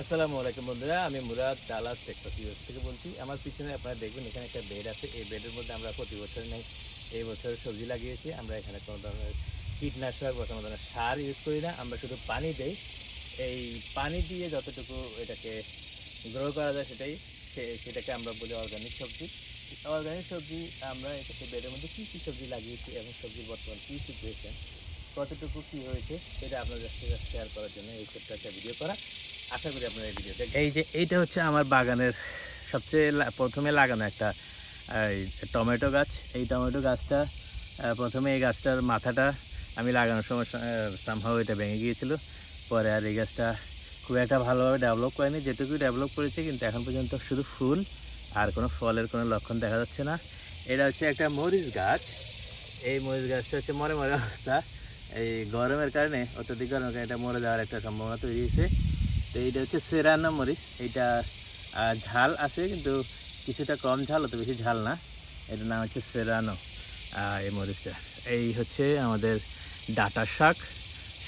আসসালামু আলাইকুম বন্ধুরা, আমি মুরাদ ডালাস টেক্সাস ইউএস থেকে বলছি। আমার পিছনে আপনারা দেখবেন এখানে একটা বেড আছে। এই বেডের মধ্যে আমরা প্রতি বছর নেই, এই বছর সবজি লাগিয়েছি। আমরা এখানে কোনো ধরনের কীটনাশক বা কোনো ধরনের সার ইউজ করি না। আমরা শুধু পানি দেই। এই পানি দিয়ে যতটুকু এটাকে গ্রো করা যায় সেটাই সেটাকে আমরা বলি অর্গানিক সবজি। অর্গানিক সবজি আমরা এটাকে বেডের মধ্যে কী কী সবজি লাগিয়েছি এবং সবজির বর্তমান কী সিচুয়েশন কতটুকু কী হয়েছে, সেটা আপনাদের সাথে শেয়ার করার জন্য এই ছোট্ট একটা ভিডিও করা। আশা করি আপনারা এই ভিডিও এই যে, এইটা হচ্ছে আমার বাগানের সবচেয়ে প্রথমে লাগানো একটা টমেটো গাছ। এই টমেটো গাছটা প্রথমে এই গাছটার মাথাটা আমি লাগানোর সময় সামহাও এটা ভেঙে গিয়েছিল। পরে আর এই গাছটা খুব একটা ভালোভাবে ডেভেলপ করেনি। যেটুকু ডেভেলপ করেছে, কিন্তু এখন পর্যন্ত শুধু ফুল আর কোনো ফলের কোনো লক্ষণ দেখা যাচ্ছে না। এটা হচ্ছে একটা মরিচ গাছ। এই মরিচ গাছটা হচ্ছে মরে মরে অবস্থা। এই গরমের কারণে অত্যধিক গরমের কারণে এটা মরে যাওয়ার একটা সম্ভাবনা তৈরি হয়েছে। তো এইটা হচ্ছে সেরানা মরিচ। এইটা ঝাল আছে, কিন্তু কিছুটা কম ঝাল, অত বেশি ঝাল না। এটার নাম হচ্ছে সেরানো এই মরিচটা। এই হচ্ছে আমাদের ডাটা শাক।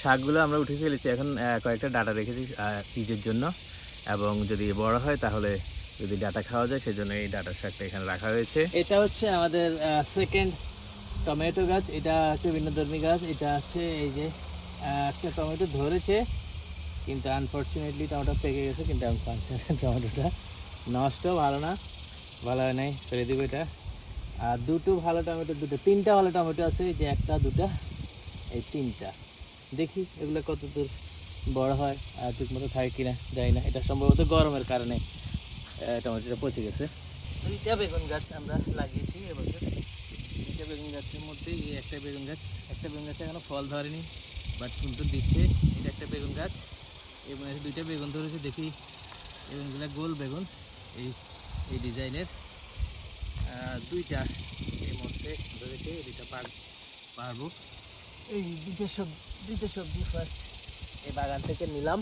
শাকগুলো আমরা উঠে ফেলেছি, এখন কয়েকটা ডাটা রেখেছি বীজের জন্য। এবং যদি বড় হয়, তাহলে যদি ডাটা খাওয়া যায়, সেজন্য এই ডাটা শাকটা এখানে রাখা হয়েছে। এটা হচ্ছে আমাদের সেকেন্ড টমেটো গাছ। এটা হচ্ছে ভিন্নধর্মী গাছ। এটা হচ্ছে এই যে একটা টমেটো ধরেছে। কিন্তু আনফর্চুনেটলি টমেটো পেকে গেছে, কিন্তু আমি পাচ্ছি না টমেটোটা নষ্ট ভালো না, ভালো হয় নাই, ফেলে দিব এটা। আর দুটো ভালো টমেটো দুটো, তিনটা ভালো টমেটো আছে, এই যে একটা, দুটা, এই তিনটা। দেখি এগুলো কত দূর বড় হয়, আর ঠিক মতো থাকে কিনা যাই না। এটা সম্ভবত গরমের কারণে টমেটোটা পচে গেছে। দুইটা বেগুন গাছ আমরা লাগিয়েছি এবছর। দুইটা বেগুন গাছের মধ্যে এই একটা বেগুন গাছ, একটা বেগুন গাছে এখনও ফল ধরেনি বাট ফুল তো দিচ্ছে। এটা একটা বেগুন গাছ। এবং দুইটা বেগুন ধরেছে, দেখি বেগুনগুলো গোল বেগুন, এই এই ডিজাইনের। দুইটা এই মধ্যে ধরেছে দুইটা পার পারব। এই দুইটা সব দুইটা সবজি ফার্স্ট এই বাগান থেকে নিলাম।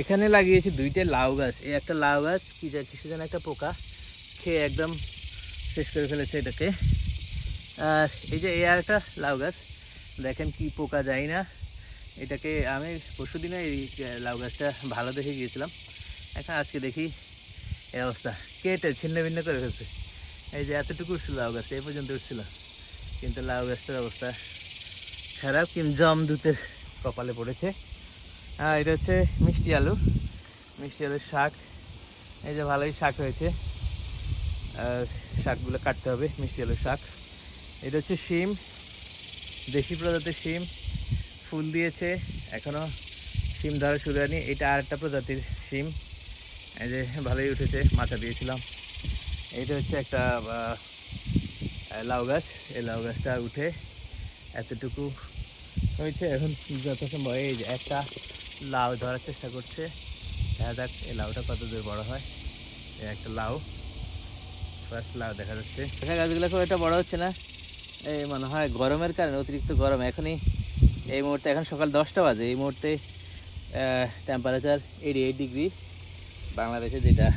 এখানে লাগিয়েছি দুইটা লাউ গাছ। এই একটা লাউ গাছ, কি যা কিছু যেন একটা পোকা খেয়ে একদম শেষ করে ফেলেছে এটাকে। আর এই যে এই আর একটা লাউ গাছ দেখেন কি পোকা যায় না। এটাকে আমি পরশু দিনে এই লাউ গাছটা ভালো দেখে গিয়েছিলাম। এখন আজকে দেখি এই অবস্থা। কেটে ছিন্ন ভিন্ন করে ফেলছে। এই যে এতটুকু উঠছিল লাউ গাছটা এই পর্যন্ত উঠছিল। কিন্তু লাউ গাছটার অবস্থা খারাপ, কিন্তু জম দুধের কপালে পড়েছে। আর এটা হচ্ছে মিষ্টি আলু, মিষ্টি আলুর শাক। এই যে ভালোই শাক হয়েছে। শাকগুলো কাটতে হবে, মিষ্টি আলুর শাক। এটা হচ্ছে শিম। দেশি প্রজাতির শিম, ফুল দিয়েছে, এখনও শিম ধরা শুরু হয়নি। এটা আরেকটা প্রজাতির শিম। এই যে, ভালোই উঠেছে, মাথা দিয়েছিলাম। এইটা হচ্ছে একটা লাউ গাছ। এই লাউ গাছটা উঠে এতটুকু হয়েছে। এখন যথাসম্ভব, এই যে একটা লাউ ধরার চেষ্টা করছে। দেখা যাক, এই লাউটা কত দূর বড় হয়। এই একটা লাউ ফার্স্ট লাউ দেখা যাচ্ছে। দেখা গাছগুলো খুব একটা বড় হচ্ছে না। এই মনে হয় গরমের কারণে অতিরিক্ত গরম। এখনই এই মুহূর্তে, এখন সকাল দশটা বাজে। এই মুহূর্তে টেম্পারেচার এইটি এইট ডিগ্রি বাংলাদেশে যেটা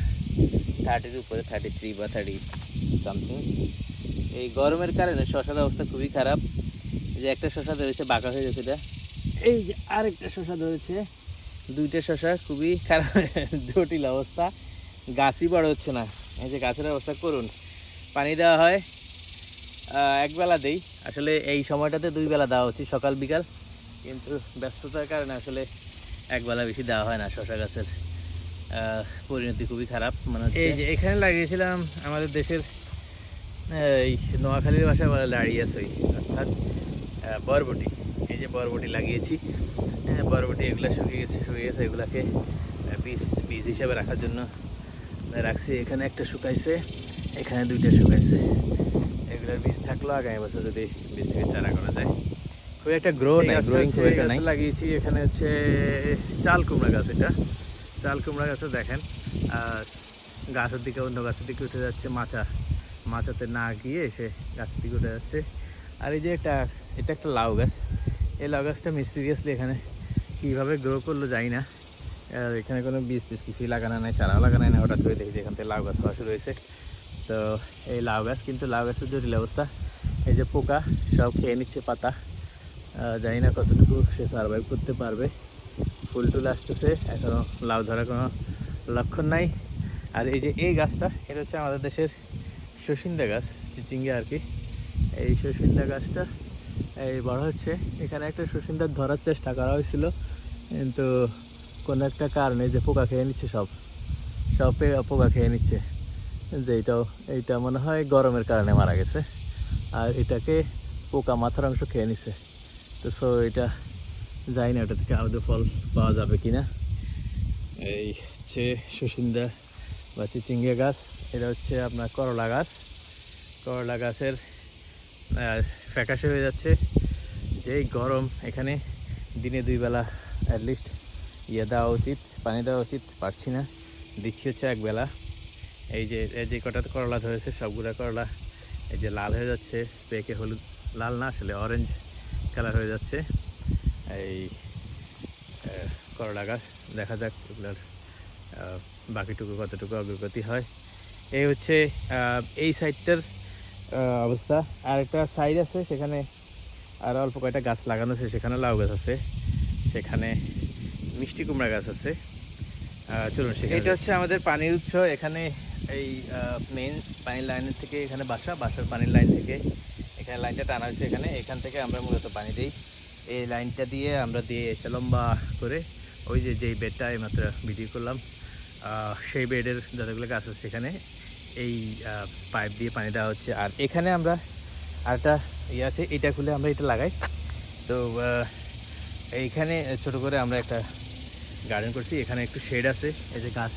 থার্টির উপরে থার্টি থ্রি বা থার্টি সামথিং এই গরমের কারণে শশার অবস্থা খুবই খারাপ। যে একটা শশা ধরেছে, বাঁকা হয়ে গেছে এটা। এই যে আরেকটা শশা ধরেছে, দুইটা শশা খুবই খারাপ, জটিল অবস্থা। গাছই বড় হচ্ছে না। এই যে গাছের অবস্থা, করুন। পানি দেওয়া হয় একবেলা দেই। আসলে এই সময়টাতে দুই বেলা দেওয়া উচিত, সকাল, বিকাল। কিন্তু ব্যস্ততার কারণে আসলে একবেলা বেশি দেওয়া হয় না শশা গাছের পরিণতি খুবই খারাপ মানে এই যে এখানে লাগিয়েছিলাম আমাদের দেশের এই নোয়াখালীর ভাষায় বলে দাঁড়িয়ে সই অর্থাৎ বরবটি। এই যে বরবটি লাগিয়েছি হ্যাঁ বরবটি এগুলো শুকিয়ে গেছে শুকিয়ে গেছে, এগুলাকে বীজ বীজ হিসাবে রাখার জন্য রাখছি। এখানে একটা শুকাইছে, এখানে দুইটা শুকাইছে। এগুলোর বীজ থাকল আগামী বছর যদি বীজ থেকে চারা করা যায়। খুব একটা গ্রো নাই গ্রোয়িং খুব একটা নাই। লাগিয়েছি এখানে হচ্ছে চাল কুমড়া গাছ এটা। চাল কুমড়া গাছে দেখেন আর গাছের দিকে অন্য গাছের দিকে উঠে যাচ্ছে মাচা। মাচাতে না গিয়ে এসে গাছের দিকে উঠে যাচ্ছে। আর এই যে একটা এটা একটা লাউ গাছ। এই লাউ গাছটা মিস্টিরিয়াসলি এখানে কীভাবে গ্রো করল জানি না। এখানে কোনো বীজ টিজ কিছুই লাগানো নাই চারাও লাগানো নাই। হঠাৎ করে দেখি যে এখান থেকে লাউ গাছ হওয়া শুরু হয়েছে। তো এই লাউ গাছ, কিন্তু লাউ গাছের জটিল অবস্থা এই যে পোকা, সব খেয়ে নিচ্ছে পাতা। জানি না কতটুকু সে সার্ভাইভ করতে পারবে। ফুল টুল আসতেছে এখনও লাউ ধরার কোনো লক্ষণ নাই। আর এই যে এই গাছটা, এটা হচ্ছে আমাদের দেশের শসিন্দা গাছ, চিচিঙ্গে আর কি। এই শসিন্দা গাছটা, এই বড় হচ্ছে। এখানে একটা শসিন্দা ধরার চেষ্টা করা হয়েছিল, কিন্তু কোনো একটা কারণে যে পোকা খেয়ে নিচ্ছে সব। সব পোকা খেয়ে নিচ্ছে। যে এইটাও এইটা মনে হয় গরমের কারণে মারা গেছে। আর এটাকে পোকা মাথার অংশ খেয়ে নিছে। তো সো এটা জানি না ওটা থেকে আদৌ ফল পাওয়া যাবে কি না এই হচ্ছে সুসিন্দা বা চিচিঙ্গা গাছ, এটা হচ্ছে আপনার করলা গাছ। করলা গাছের ফ্যাকাশে হয়ে যাচ্ছে। যেই গরম এখানে দিনে দুই বেলা অ্যাটলিস্ট ইয়ে দেওয়া উচিত, পানি দেওয়া উচিত, পারছি না। দিচ্ছি হচ্ছে এক বেলা। এই যে এই যে কটা করলা ধরেছে, সবগুলা করলা এই যে লাল হয়ে যাচ্ছে, পেকে হলুদ, লাল না, আসলে অরেঞ্জ কালার হয়ে যাচ্ছে। এই করলা গাছ, দেখা যাক এগুলোর বাকিটুকু কতটুকু অগ্রগতি হয়। এই হচ্ছে এই সাইডটার অবস্থা। আর একটা সাইড আছে, সেখানে আর অল্প কয়টা গাছ লাগানো আছে সেখানে লাউ গাছ আছে। সেখানে মিষ্টি কুমড়া গাছ আছে। চলুন সেখানে এটা হচ্ছে আমাদের পানির উৎস, এখানে এই মেন পানির লাইনের থেকে এখানে বাসা, বাসার পানির লাইন থেকে। এখানে লাইনটা টানা হয়েছে এখানে। এখান থেকে আমরা মূলত পানি দিই। এই লাইনটা দিয়ে আমরা দিয়ে লম্বা করে ওই যে, যেই বেডটা এইমাত্র ভিডিও করলাম সেই বেডের যতগুলো গাছ আছে সেখানে এই পাইপ দিয়ে পানি দেওয়া হচ্ছে। আর এখানে আমরা আরেকটা ইয়ে আছে, এটা খুলে আমরা এটা লাগাই। তো এইখানে ছোট করে আমরা একটা গার্ডেন করছি। এখানে একটু শেড আছে। এই যে গাছ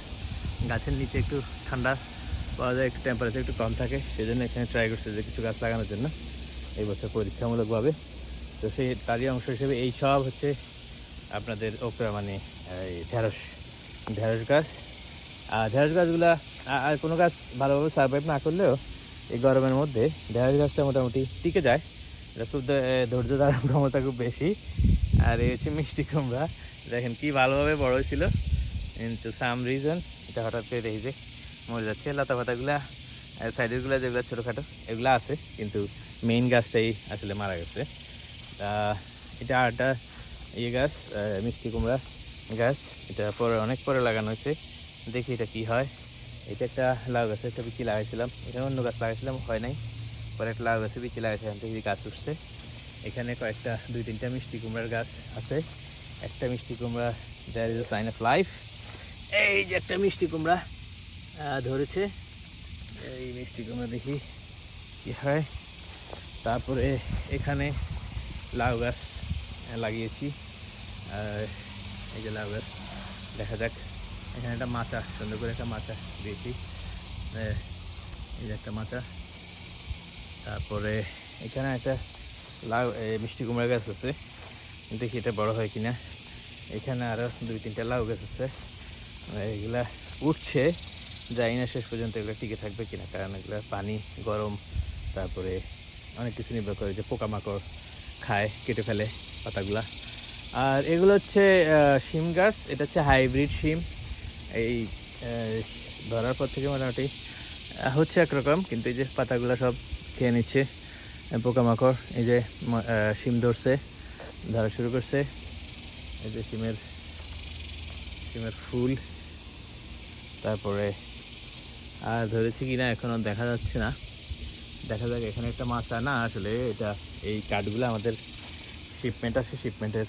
গাছের নিচে একটু ঠান্ডা পাওয়া যায়, একটু টেম্পারেচার একটু কম থাকে সেই জন্য এখানে ট্রাই করছে যে কিছু গাছ লাগানোর জন্য এই বছর পরীক্ষামূলকভাবে। তো সেই তারই অংশ হিসেবে এই সব হচ্ছে আপনাদের ওপরা মানে এই ঢেঁড়স ঢেঁড়স গাছ। আর ঢেঁড়স গাছগুলা আর কোনো গাছ ভালোভাবে সার্ভাইভ না করলেও এই গরমের মধ্যে ঢেঁড়স গাছটা মোটামুটি টিকে যায়। এটা খুব ধৈর্য ধারণ ক্ষমতা খুব বেশি। আর এই হচ্ছে মিষ্টি কুমড়া। দেখেন কি ভালোভাবে বড় হয়েছিল কিন্তু সাম রিজন এটা হঠাৎ করে দেখি যে মরে যাচ্ছে লতা পাতাগুলা সাইডেরগুলো যেগুলো ছোটোখাটো, এগুলো আছে, কিন্তু মেইন গাছটাই আসলে মারা গেছে। এটা আরেকটা ইয়ে গাছ মিষ্টি কুমড়া গাছ। এটা পরে, অনেক পরে লাগানো হয়েছে। দেখি এটা কি হয়। এটা একটা লাউ গাছে একটা বিচি লাগাইছিলাম। এখানে অন্য গাছ লাগাইছিলাম, হয় নাই। পরে একটা লাউ গাছে বিচি লাগাইছে, এখান থেকে গাছ উঠছে। এখানে কয়েকটা, দুই তিনটা মিষ্টি কুমড়ার গাছ আছে। একটা মিষ্টি কুমড়া there is a sign of life এই যে একটা মিষ্টি কুমড়া ধরেছে। এই মিষ্টি কুমড়া দেখি কি হয়। তারপরে এখানে লাউ গাছ লাগিয়েছি। এই যে লাউ গাছ, দেখা যাক। এখানে একটা মাচা, সুন্দর করে একটা মাচা দিয়েছি। এই যে একটা মাচা। তারপরে এখানে একটা লাউ মিষ্টি কুমড়া গাছ আছে। দেখি এটা বড় হয় কিনা। এখানে আরও দুই তিনটা লাউ গাছ আছে। এগুলা উঠছে যাই না শেষ পর্যন্ত এগুলো টিকে থাকবে কিনা, কারণ এগুলো পানি, গরম, তারপরে অনেক কিছু নির্ভর করে যে পোকামাকড় খায়, কেটে ফেলে পাতাগুলা। আর এগুলো হচ্ছে শিম গাছ, এটা হচ্ছে হাইব্রিড শিম। এই ধরার পর থেকে মোটামুটি হচ্ছে একরকম, কিন্তু এই যে পাতাগুলো সব খেয়ে নিচ্ছে পোকামাকড়, এই যে শিম ধরছে, ধরা শুরু করছে। এই যে শিমের শিমের ফুল। তারপরে, আর ধরেছি কি না এখনও দেখা যাচ্ছে না। দেখা যাক, এখানে একটা মাছা না আসলে এটা, এই কাঠগুলো আমাদের শিপমেন্ট আছে শিপমেন্টের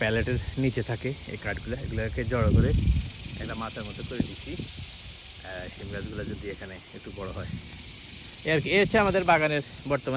প্যালেটের নিচে থাকে। এই কাঠগুলো, এগুলোকে জড়ো করে একটা মাথার মতো করে দিছি। শিম গাছগুলো যদি এখানে একটু বড় হয়। আর কি এ হচ্ছে আমাদের বাগানের বর্তমান